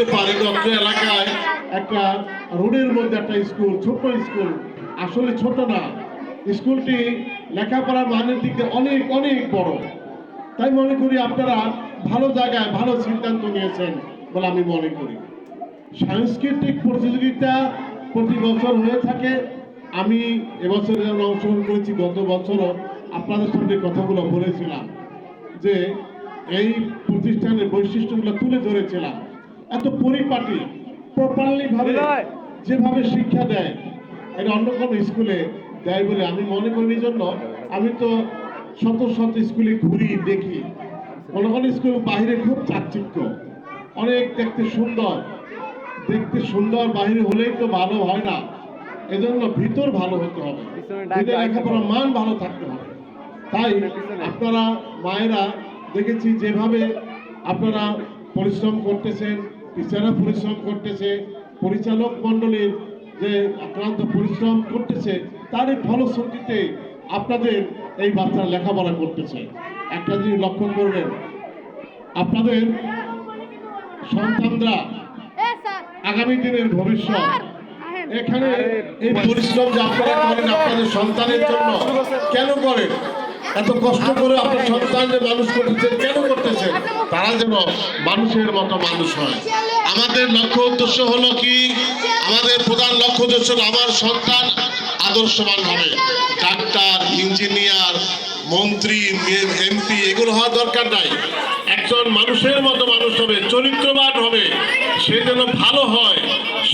ভাবতে পারেন অত্র এলাকায় একটা রোডের মধ্যে একটা স্কুল ছোট স্কুল। আসলে ছোট না। স্কুলটি লেখাপড়ার মানের দিক দিয়ে অনেক অনেক বড়। তাই মনে করি আপনারা ভালো জায়গায় ভালো সিদ্ধান্ত নিয়েছেন বলে আমি মনে করি। সাংস্কৃতিক প্রতিযোগিতা প্রতি বছর হয়ে থাকে। আমি এবছর যেমন অংশগ্রহণ করেছি। গত বছরও আপনাদের সঙ্গে কথাগুলো বলেছিলাম যে এই প্রতিষ্ঠানের বৈশিষ্ট্যগুলো তুলে ধরেছিলাম। এত পরিপাটি প্রপারলি ভাবে যেভাবে শিক্ষা দেয় এটা অন্য কোনো স্কুলে দেয় বলে আমি মনে করি জন্য। আমি তো শত শত স্কুলে ঘুরি দেখি। কোনো কোনো স্কুল বাইরে খুব চাকচিক্য অনেক দেখতে সুন্দর। দেখতে সুন্দর বাহিরে হলেই তো ভালো হয় না। এজন্য ভিতর ভালো হতে হবে। ভিতরে লেখাপড়ার মান ভালো থাকতে হবে। তাই আপনারা মায়েরা দেখেছি যেভাবে আপনারা পরিশ্রম করতেছেন টিচাররা পরিশ্রম করতেছে পরিচালক মণ্ডলীর যে আক্রান্ত পরিশ্রম করতেছে তারই ফলশ্রুতিতে আপনাদের এই বাচ্চারা লেখাপড়া করতেছে একটা জিনিস লক্ষ্য করবেন আপনাদের সন্তানরা আগামী দিনের ভবিষ্যৎ এখানে এই পরিশ্রম যে আপনারা করেন আপনাদের সন্তানের জন্য কেন করেন এত কষ্ট করে আপনার সন্তান যে মানুষ করতেছেন, কেন করতেছেন? তারা যেন মানুষের মতো মানুষ হয়। আমাদের লক্ষ্য উদ্দেশ্য হলো কি? আমাদের প্রধান লক্ষ্য উদ্দেশ্য আমার সন্তান আদর্শবান হবে। ডাক্তার, ইঞ্জিনিয়ার, মন্ত্রী এমপি এগুলো হওয়া দরকার নাই। একজন মানুষের মতো মানুষ হবে, চরিত্রবান হবে, সে যেন ভালো হয়,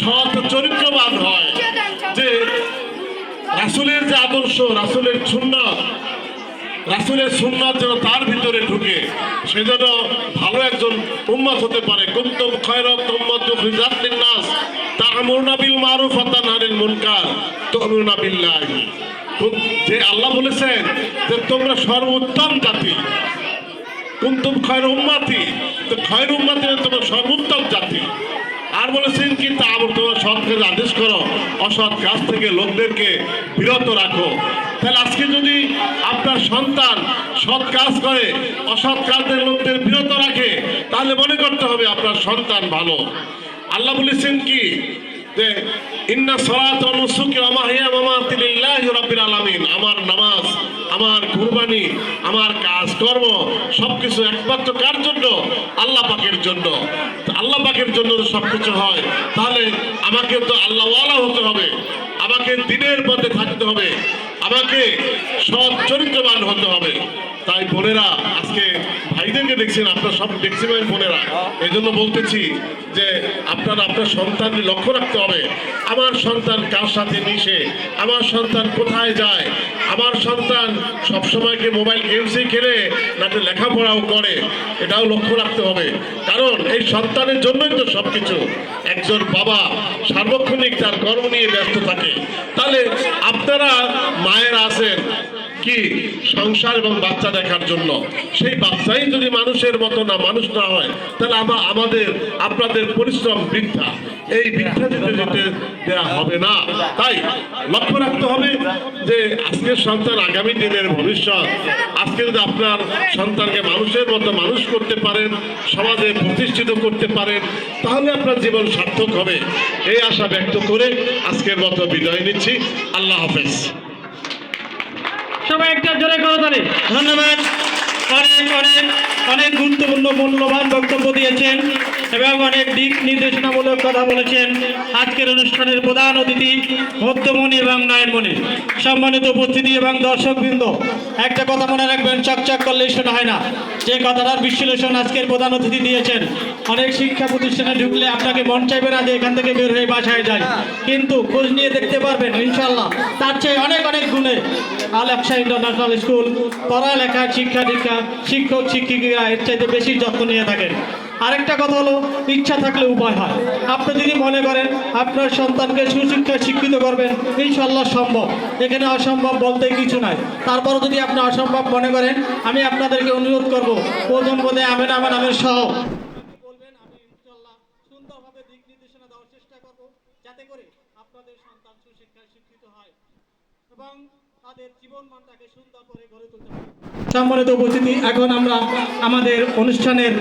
সৎ চরিত্রবান হয়। যে রাসুলের যে আদর্শ, রাসুলের সুন্নাত রাসুলের সুন্নাত যেন তার ভিতরে ঢুকে, সে যেন ভালো একজন উম্মত হতে পারে। কুন্তম খয়রত উম্মত রিজাতিন নাস তা'মুরুনা বিল মারুফ ওয়া তানহারিল মুনকার, তু'মিনুনা যে আল্লাহ বলেছেন যে তোমরা সর্বোত্তম জাতি। কুন্তুম খয়ের উম্মাতি, তো খয়ের উম্মাতি তোমার সর্বোত্তম জাতি। আর বলেছেন কি, তা তোমরা সৎ আদেশ করো, অসৎ কাজ থেকে লোকদেরকে বিরত রাখো। তাহলে আজকে যদি আপনার সন্তান সৎ কাজ করে, অসৎ কাজের লোকদের বিরত রাখে, তাহলে মনে করতে হবে আপনার সন্তান ভালো। আল্লাহ বলেছেন কি যে, ইন্না সালাত ওয়া নুসুকি ওয়া মাহিয়া ওয়া মামাতি লিল্লাহি রাব্বিল আলামিন। আমার নামাজ, আমার কুরবানি, আমার কাজকর্ম সবকিছু একমাত্র কার জন্য? আল্লাহ পাকের জন্য। আল্লাহ পাকের জন্য সবকিছু হয়, তাহলে আমাকে তো আল্লাহওয়ালা হতে হবে। আমাকে দিনের পথে থাকতে হবে। আমাকে সৎ চরিত্রবান হতে হবে। তাই বোনেরা, আজকে ভাইদেরকে দেখছেন, আপনার সব দেখছেন বোনেরা। এই জন্য বলতেছি যে আপনার আপনার সন্তানকে লক্ষ্য রাখতে হবে। আমার সন্তান কার সাথে মিশে? আমার সন্তান কোথায় যায়? আমার সন্তান সবসময় কি মোবাইল গেমসই খেলে, নাকি লেখাপড়াও করে? এটাও লক্ষ্য রাখতে হবে। কারণ এই সন্তানের জন্যই তো সব কিছু একজন বাবা সার্বক্ষণিক তার কর্ম নিয়ে ব্যস্ত থাকে। তাহলে আপনারা মায়েরা আছেন কি? সংসার এবং বাচ্চা দেখার জন্য। সেই বাচ্চাই যদি মানুষের মতো না, মানুষ না হয়, তাহলে আমা- আমাদের, আপনাদের পরিশ্রম বৃদ্ধা। এই বৃদ্ধা যেতে যেতে দেওয়া হবে না। তাই লক্ষ্য রাখতে হবে যে আজকের সন্তান আগামী দিনের ভবিষ্যৎ। আজকে যদি আপনার সন্তানকে মানুষের মতো মানুষ করতে পারেন, সমাজে প্রতিষ্ঠিত করতে পারেন, তাহলে আপনার জীবন সার্থক হবে। এই আশা ব্যক্ত করে আজকের মতো বিদায় নিচ্ছি। আল্লাহ হাফেজ। সবাই একটা জোরে করতালি ধন্যবাদ। অনেক অনেক অনেক গুরুত্বপূর্ণ মূল্যবান বক্তব্য দিয়েছেন। এবং অনেক দিক নির্দেশনামূলক কথা বলেছেন আজকের অনুষ্ঠানের প্রধান অতিথি মধ্যমণি এবং নয়নমণি সম্মানিত উপস্থিতি এবং দর্শকবৃন্দ, একটা কথা মনে রাখবেন, চকচক করলেই শোনা হয় না। যে কথাটার বিশ্লেষণ আজকের প্রধান অতিথি দিয়েছেন, অনেক শিক্ষা প্রতিষ্ঠানে ঢুকলে আপনাকে মন চাইবে না যে এখান থেকে বের হয়ে বাসায় যায় কিন্তু খোঁজ নিয়ে দেখতে পারবেন ইনশাল্লাহ তার চেয়ে অনেক অনেক গুণে আল আকশা ইন্টারন্যাশনাল স্কুল, পড়ালেখা, শিক্ষা দীক্ষা, শিক্ষক শিক্ষিকারা এর চাইতে বেশি যত্ন নিয়ে থাকেন। আরেকটা কথা হলো, ইচ্ছা থাকলে উপায় হয়। আপনি যদি মনে করেন আপনার সন্তানকে সুশিক্ষায় শিক্ষিত করবেন ইনশাল্লাহ সম্ভব। এখানে অসম্ভব বলতে কিছু নাই। তারপরও যদি আপনি অসম্ভব মনে করেন, আমি আপনাদেরকে অনুরোধ করব প্রথম পদে আমেন আমেন আমের সহ। আমি দেওয়ার চেষ্টা করব, যাতে আপনাদের সন্তান সুশিক্ষায় শিক্ষিত হয়। সম্মানিত উপস্থিতি, এখন আমরা আমাদের অনুষ্ঠানের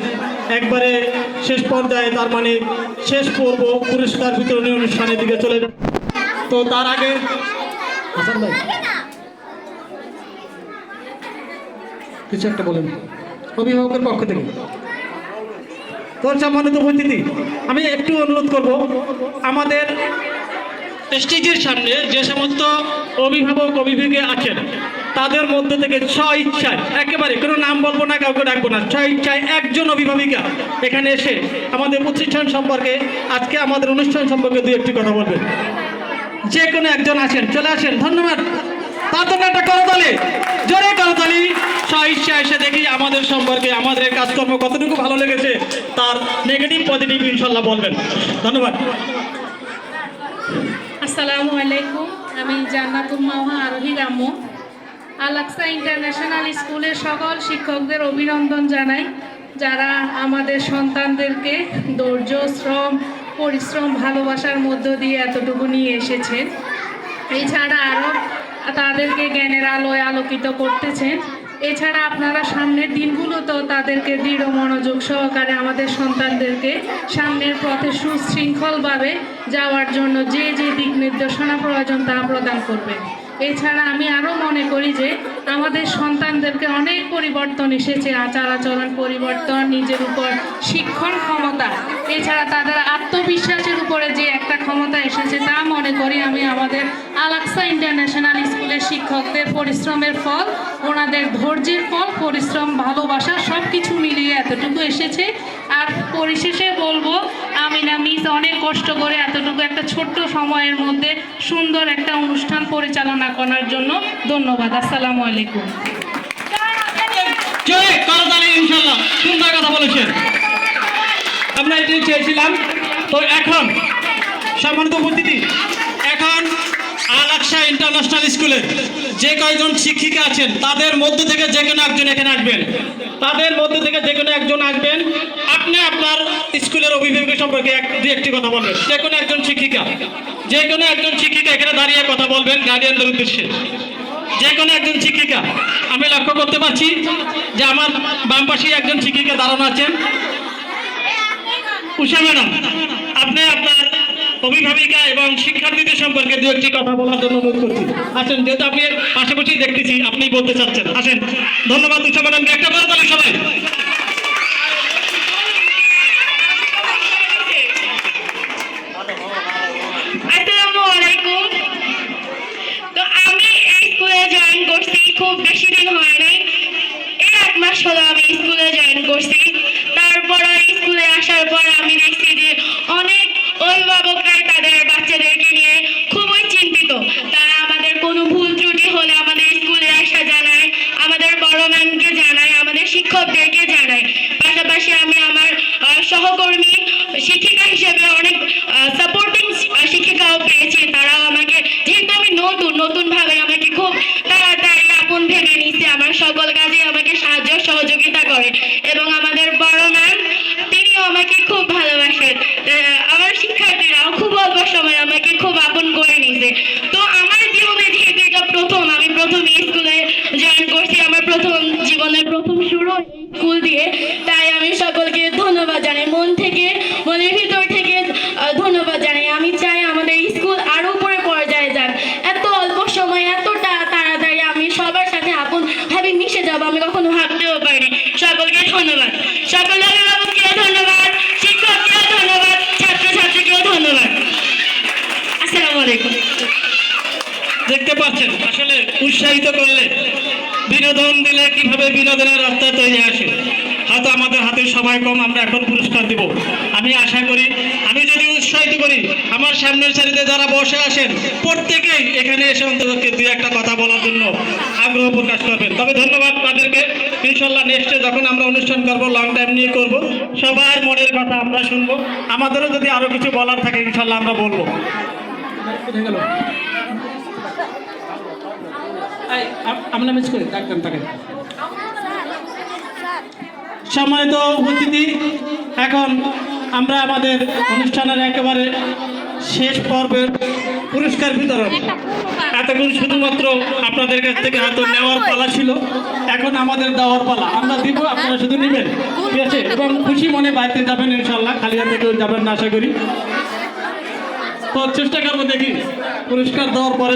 একবারে শেষ পর্যায়ে, তার মানে শেষ পর্ব পুরস্কার বিতরণী অনুষ্ঠানের দিকে চলে যাব তো তার আগে কিছু একটা বলেন। অভিভাবকের পক্ষ থেকে। তোর সম্মানিত উপস্থিতি, আমি একটু অনুরোধ করব, আমাদের স্টেজের সামনে যে সমস্ত অভিভাবক, অভিভাবকে আছেন, তাদের মধ্যে থেকে স্ব ইচ্ছায় একেবারে কোনো নাম বলব না, কাউকে ডাকবো না স্ব ইচ্ছায় একজন অভিভাবিকা এখানে এসে আমাদের প্রতিষ্ঠান সম্পর্কে, আজকে আমাদের অনুষ্ঠান সম্পর্কে দু একটি কথা বলবেন। যে কোনো একজন আছেন, চলে আসেন, ধন্যবাদ। একটা করতালি জোরে করতালি ইচ্ছা এসে দেখি আমাদের সম্পর্কে, আমাদের কাজকর্ম কতটুকু ভালো লেগেছে, তার নেগেটিভ পজিটিভ ইনশাল্লাহ বলবেন। ধন্যবাদ। আসসালামু আলাইকুম। আমি জান্নাতুল মাওহা আরোহী রাম্য আলাক্সা ইন্টারন্যাশনাল স্কুলের সকল শিক্ষকদের অভিনন্দন জানাই, যারা আমাদের সন্তানদেরকে ধৈর্য, শ্রম, পরিশ্রম, ভালোবাসার মধ্য দিয়ে এতটুকু নিয়ে এসেছেন। এছাড়া আরও তাদেরকে জ্ঞানের আলোয় আলোকিত করতেছেন। এছাড়া আপনারা সামনের দিনগুলোতেও তাদেরকে দৃঢ় মনোযোগ সহকারে আমাদের সন্তানদেরকে সামনের পথে সুশৃঙ্খলভাবে যাওয়ার জন্য যে যে দিক নির্দেশনা প্রয়োজন তা প্রদান করবেন এছাড়া আমি আরও মনে করি যে আমাদের সন্তানদেরকে অনেক পরিবর্তন এসেছে, আচার আচরণ পরিবর্তন, নিজের উপর শিক্ষণ ক্ষমতা। এছাড়া তাদের আত্মবিশ্বাসের উপরে যে একটা ক্ষমতা এসেছে তা মনে করি আমি আমাদের আলাক্সা ইন্টারন্যাশনাল স্কুলের শিক্ষকদের পরিশ্রমের ফল, ওনাদের ধৈর্যের ফল, পরিশ্রম, ভালোবাসা সব কিছু মিলিয়ে এতটুকু এসেছে। আর পরিশেষে বলব আমিনা মিস অনেক কষ্ট করে এতটুকু একটা ছোট্ট সময়ের মধ্যে সুন্দর একটা অনুষ্ঠান পরিচালনা করার জন্য ধন্যবাদ। আসসালামু আলাইকুম। ইনশাল্লাহ সুন্দর কথা বলেছেন। আমরা এটি চেয়েছিলাম। তো এখন সম্মানিত উপস্থিতি। ইন্টারন্যাশনাল স্কুলে যে কয়েকজন শিক্ষিকা আছেন, তাদের মধ্য থেকে যে কোনো একজন এখানে আসবেন। তাদের মধ্য থেকে যে কোনো একজন আসবেন। আপনি আপনার স্কুলের অভিভাবকের সম্পর্কে এক দু একটি কথা বলবেন। যে কোনো একজন শিক্ষিকা। যে কোনো একজন শিক্ষিকা এখানে দাঁড়িয়ে কথা বলবেন গার্ডিয়ানদের উদ্দেশ্যে। যে কোনো একজন শিক্ষিকা। আমি লক্ষ্য করতে পারছি যে আমার বাম একজন শিক্ষিকা দাঁড়ানো আছেন। উষা ম্যাডাম। অভিভাবিকা এবং শিক্ষার্থীদের সম্পর্কে দু একটি কথা বলার জন্য অনুরোধ করছি। আসেন, যেহেতু আপনি পাশাপাশি দেখতেছি, আপনি বলতে চাচ্ছেন। আসেন, ধন্যবাদ উষা ম্যাডামকে একটা করে তাহলে সবাই। আমি তারপর স্কুলে আসার পর আমি দেখছি সহযোগিতা করে এবং দিলে কীভাবে বিনোদনের রাস্তা তৈরি আসে? হয়তো আমাদের হাতে সময় কম, আমরা এখন পুরস্কার দিব। আমি আশা করি, আমি যদি উৎসাহিত করি, আমার সামনের সারিতে যারা বসে আসেন প্রত্যেকেই এখানে এসে অন্ততকে দুই একটা কথা বলার জন্য আগ্রহ প্রকাশ করবেন। তবে ধন্যবাদ তাদেরকে। ইনশাল্লাহ নেক্সটে যখন আমরা অনুষ্ঠান করব লং টাইম নিয়ে করব, সবার মনের কথা আমরা শুনব। আমাদেরও যদি আরও কিছু বলার থাকে, ইনশাল্লাহ আমরা বলব। আমরা মিস করি সম্মানিত উপস্থিতি, এখন আমরা আমাদের অনুষ্ঠানের একেবারে শেষ পর্বের পুরস্কার বিতরণ। এতক্ষণ শুধুমাত্র আপনাদের কাছ থেকে হয়তো নেওয়ার পালা ছিল, এখন আমাদের দেওয়ার পালা। আমরা দিব, আপনারা শুধু নেবেন, ঠিক আছে? এবং খুশি মনে বাড়িতে যাবেন ইনশাল্লাহ খালি হাতে কেউ যাবেন না, আশা করি। তো চেষ্টা করব দেখি পুরস্কার দেওয়ার পরে